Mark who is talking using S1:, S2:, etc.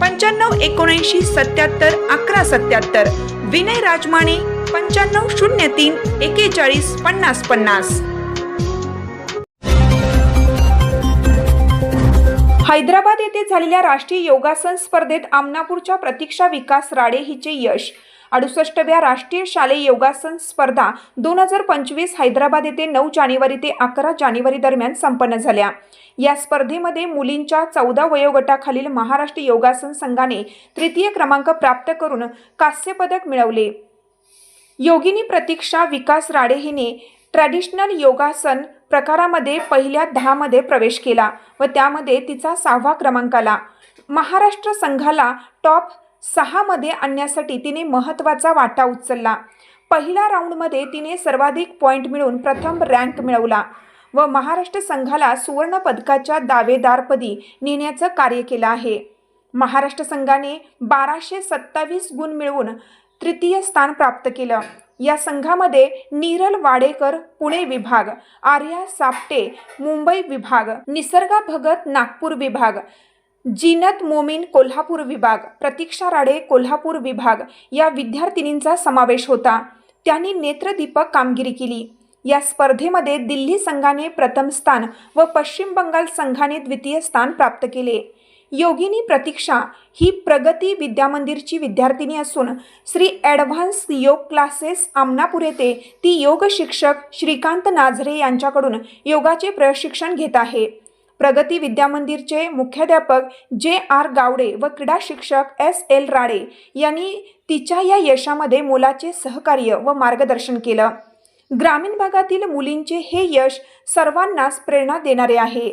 S1: पंच्याण्णव एकोणऐंशी सत्याहत्तर अकरा सत्याहत्तर. विनय राजमाने पंच्याण्णव शून्य तीन एकेचाळीस पन्नास पन्नास. हैदराबाद येथे झालेल्या राष्ट्रीय योगासन स्पर्धेत आमनापूरच्या प्रतीक्षा विकास राडे हिचे यश. अडुसष्टव्या राष्ट्रीय शालेय योगासन स्पर्धा दोन हजार पंचवीस हैदराबाद येथे नऊ जानेवारी ते अकरा जानेवारी दरम्यान संपन्न झाल्या. या स्पर्धेमध्ये मुलींच्या चौदा वयोगटाखालील महाराष्ट्र योगासन संघाने तृतीय क्रमांक प्राप्त करून कास्यपदक मिळवले. योगिनी प्रतीक्षा विकास राडे हिने ट्रॅडिशनल योगासन प्रकारामध्ये पहिल्या दहामध्ये प्रवेश केला व त्यामध्ये तिचा सहावा क्रमांक आला महाराष्ट्र संघाला टॉप सहामध्ये आणण्यासाठी तिने महत्त्वाचा वाटा उचलला. पहिल्या राऊंडमध्ये तिने सर्वाधिक पॉईंट मिळवून प्रथम रँक मिळवला व महाराष्ट्र संघाला सुवर्णपदकाच्या दावेदारपदी नेण्याचं कार्य केलं आहे. महाराष्ट्र संघाने बाराशे सत्तावीस गुण मिळवून तृतीय स्थान प्राप्त केलं. या संघामध्ये नीरल वाडेकर पुणे विभाग आर्या सापटे मुंबई विभाग निसर्गा भगत नागपूर विभाग जीनत मोमीन कोल्हापूर विभाग प्रतीक्षा राडे कोल्हापूर विभाग या विद्यार्थिनींचा समावेश होता. त्यांनी नेत्रदीपक कामगिरी केली. या स्पर्धेमध्ये दिल्ली संघाने प्रथम स्थान व पश्चिम बंगाल संघाने द्वितीय स्थान प्राप्त केले. योगिनी प्रतीक्षा ही प्रगती विद्यामंदिरची विद्यार्थिनी असून श्री ॲडव्हान्स योग क्लासेस आमनापूर येथे ती योग शिक्षक श्रीकांत नाझरे यांच्याकडून योगाचे प्रशिक्षण घेत आहे. प्रगती विद्यामंदिरचे मुख्याध्यापक जे आर गावडे व क्रीडा शिक्षक एस एल राडे यांनी तिच्या या यशामध्ये मोलाचे सहकार्य व मार्गदर्शन केलं. ग्रामीण भागातील मुलींचे हे यश सर्वांनाच प्रेरणा देणारे आहे.